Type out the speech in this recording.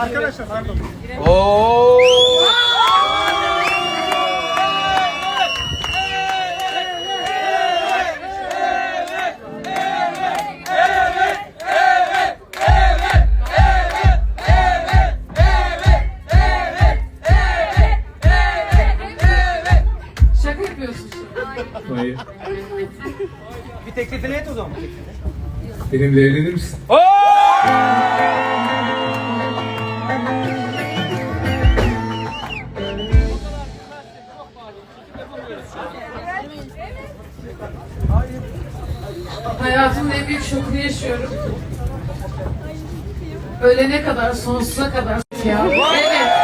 Arkadaşlar pardon. Oo! Hayır. Bir teklifini et o zaman. Benimle evlenir misin? Hayatımın en büyük şokunu yaşıyorum. Ölene kadar, sonsuza kadar. Ya. Evet.